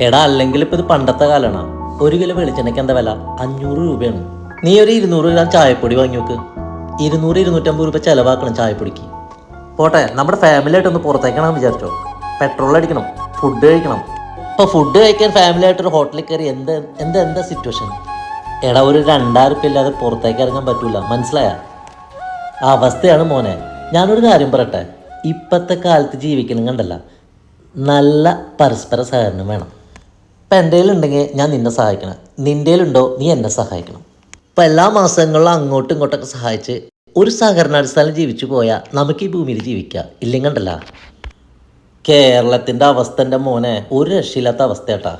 എടാ അല്ലെങ്കിൽ ഇപ്പൊ ഇത് പണ്ടത്തെ കാലമാണ് ഒരു കിലോ വെളിച്ചെണ്ണയ്ക്ക് എന്താ വില? അഞ്ഞൂറ് രൂപയാണ്. നീ ഒരു ഇരുന്നൂറ് ഗ്രാം ചായപ്പൊടി വാങ്ങി വെക്ക് ഇരുന്നൂറ് ഇരുന്നൂറ്റമ്പത് രൂപ ചെലവാക്കണം ചായപ്പൊടിക്ക്. പോട്ടെ നമ്മുടെ ഫാമിലി ആയിട്ടൊന്ന് പുറത്തേക്കണം വിചാരിച്ചോ? പെട്രോൾ അടിക്കണം ഫുഡ് കഴിക്കണം. ഇപ്പൊ ഫുഡ് കഴിക്കാൻ ഫാമിലി ആയിട്ട് ഒരു ഹോട്ടലിൽ കയറി എന്ത് എന്താ എന്താ സിറ്റുവേഷൻ എടാ ഒരു രണ്ടായിരം ഉറുപ്പ്യ ഇല്ലാതെ പുറത്തേക്ക് ഇറങ്ങാൻ പറ്റൂല. മനസ്സിലായ? ആ അവസ്ഥയാണ് മോനെ. ഞാനൊരു കാര്യം പറയട്ടെ? ഇപ്പോഴത്തെ കാലത്ത് ജീവിക്കണം കണ്ടല്ല. നല്ല പരസ്പര സഹകരണം വേണം. ഇപ്പം എന്റെ ഉണ്ടെങ്കിൽ ഞാൻ നിന്നെ സഹായിക്കണം. നിന്റെ ഉണ്ടോ നീ എന്നെ സഹായിക്കണം. ഇപ്പം എല്ലാ മാസങ്ങളിലും അങ്ങോട്ടും ഇങ്ങോട്ടൊക്കെ സഹായിച്ച് ഒരു സഹകരണാടിസ്ഥാനം ജീവിച്ചു പോയാൽ നമുക്ക് ഈ ഭൂമിയിൽ ജീവിക്കാം. ഇല്ലെങ്കിൽ കേരളത്തിന്റെ കേരളത്തിന്റെ അവസ്ഥന്റെ മോനെ ഒരു രക്ഷയില്ലാത്ത അവസ്ഥയാട്ടാ.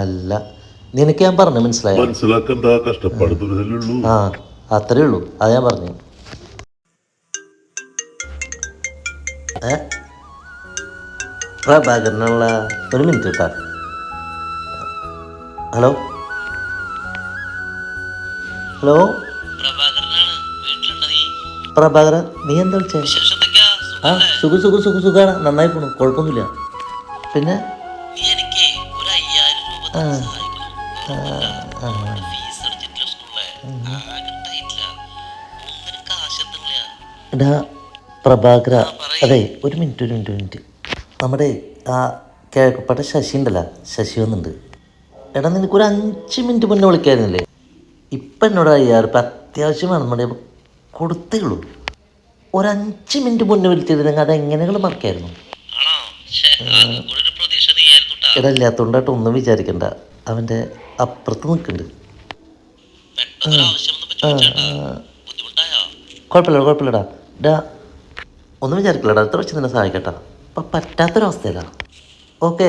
അല്ല. നിനക്ക് ഞാൻ പറഞ്ഞു മനസ്സിലായോ? ആ അത്രേ ഉള്ളൂ. അത് ഞാൻ പറഞ്ഞു. പ്രഭാകരനുള്ള ഒരു മിനിറ്റ് കേട്ടാ. ഹലോ ഹലോ പ്രഭാകരൻ നീ എന്താ വിളിച്ചേ? ആ സുഖ സുഖ സുഖ സുഖാണ്. നന്നായി പോണു. കുഴപ്പമൊന്നുമില്ല. പിന്നെ? ആ. എടാ പ്രഭാകര അതെ ഒരു മിനിറ്റ് ഒരു മിനിറ്റ് ഒരു മിനിറ്റ്. നമ്മുടെ ആ കിഴക്കപ്പട്ട ശശി ഉണ്ടല്ലോ. ശശി വന്നിട്ടുണ്ട്. എടാ നിനക്ക് ഒരു അഞ്ച് മിനിറ്റ് മുന്നേ വിളിക്കായിരുന്നില്ലേ? ഇപ്പം എന്നോട് അയ്യാറ് ഇപ്പം അത്യാവശ്യം നമ്മുടെ കൊടുത്തേ ഉള്ളൂ. ഒരഞ്ച് മിനിറ്റ് മുന്നേ വിളിച്ചിരുന്നെങ്കിൽ അത് എങ്ങനെകൾ മറക്കായിരുന്നു. എടാ ഇല്ലാത്തോണ്ടായിട്ട് ഒന്നും വിചാരിക്കണ്ട. അവന്റെ അപ്പുറത്ത് നിൽക്കുന്നുണ്ട്. കുഴപ്പമില്ല കുഴപ്പമില്ലടാ ഡാ ഒന്നും വിചാരിക്കില്ലടാ അടുത്ത വെച്ച് നിന്നെ സഹായിക്കട്ടാ. അപ്പം പറ്റാത്തൊരവസ്ഥയിലാണ് ഓക്കെ.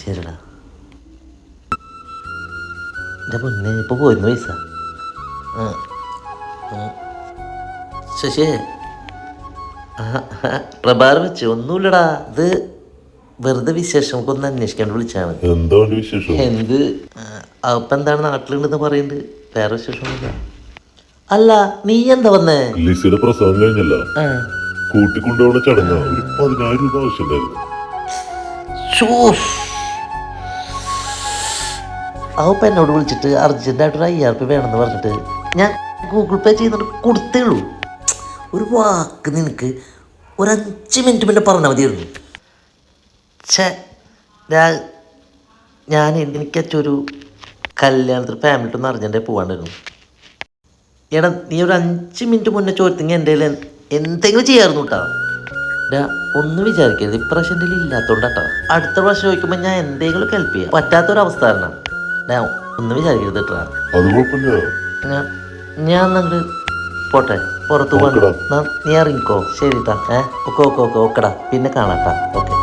ശരിടാ. എന്റെ മുന്നേ ഇപ്പോൾ പോയിരുന്നു പൈസ. ശശിയേ. പ്രഭാരം വെച്ച് ഒന്നുമില്ലടാ ഇത് വെറുതെ വിശേഷം നമുക്ക് ഒന്ന് അന്വേഷിക്കാണ്ട് വിളിച്ചാണ് മതി. ഒരു വിശേഷം? എന്ത്? അപ്പം എന്താണ് നാട്ടിലുണ്ടെന്ന് പറയുന്നുണ്ട് വേറെ വിശേഷമൊന്നുമില്ല. അല്ല നീ എന്താ വന്നേ? ലിസിയുടെ പ്രസവം കഴിഞ്ഞല്ല. ആ. കൂട്ടിക്കൊണ്ടുപോകുന്ന ചടങ്ങ് ഒരു പതിനായിരം രൂപ ആവശ്യമുണ്ടായിരുന്നു. അവപ്പം എന്നോട് വിളിച്ചിട്ട് അർജന്റായിട്ട് ഒരു അയ്യായിരം രൂപ വേണമെന്ന് പറഞ്ഞിട്ട് ഞാൻ ഗൂഗിൾ പേ ചെയ്യുന്നുണ്ട്. കൊടുത്തേ ഉള്ളൂ. ഒരു വാക്ക് നിനക്ക് ഒരു അഞ്ച് മിനിറ്റ് മുന്നേ പറഞ്ഞാൽ മതിയായിരുന്നു. ഛേ ഞാൻ ഞാൻ എനിക്കച്ചൊരു കല്യാണത്തിന് ഫാമിലി ഒന്ന് അർജന്റായി പോകാണ്ടായിരുന്നു എടാ നീ ഒരു അഞ്ച് മിനിറ്റ് മുന്നേ ചോദിച്ചെങ്കിൽ എന്റെ എന്തെങ്കിലും ചെയ്യായിരുന്നു കേട്ടോ ഒന്നും വിചാരിക്കരുത്. ഇപ്രാവശ്യം എന്റെ ഇല്ലാത്തതുകൊണ്ട് കേട്ടോ അടുത്ത പ്രാവശ്യം ചോദിക്കുമ്പോൾ ഞാൻ എന്തെങ്കിലും ഹെൽപ്പ് ചെയ്യാം. പറ്റാത്തൊരവസ്ഥ കാരണം. ഒന്നും വിചാരിക്കരുത് കേട്ടോ അത് കുഴപ്പമില്ല. ഞാൻ ഞാൻ അങ്ങോട്ട് പോട്ടെ. പുറത്ത് പോകണ്ട നീ ഇറങ്ങിക്കോ. ശരി ട്ടാ. ഏ? Okay okay okay. ഓക്കെടാ. പിന്നെ കാണാട്ടാ ഓക്കെ.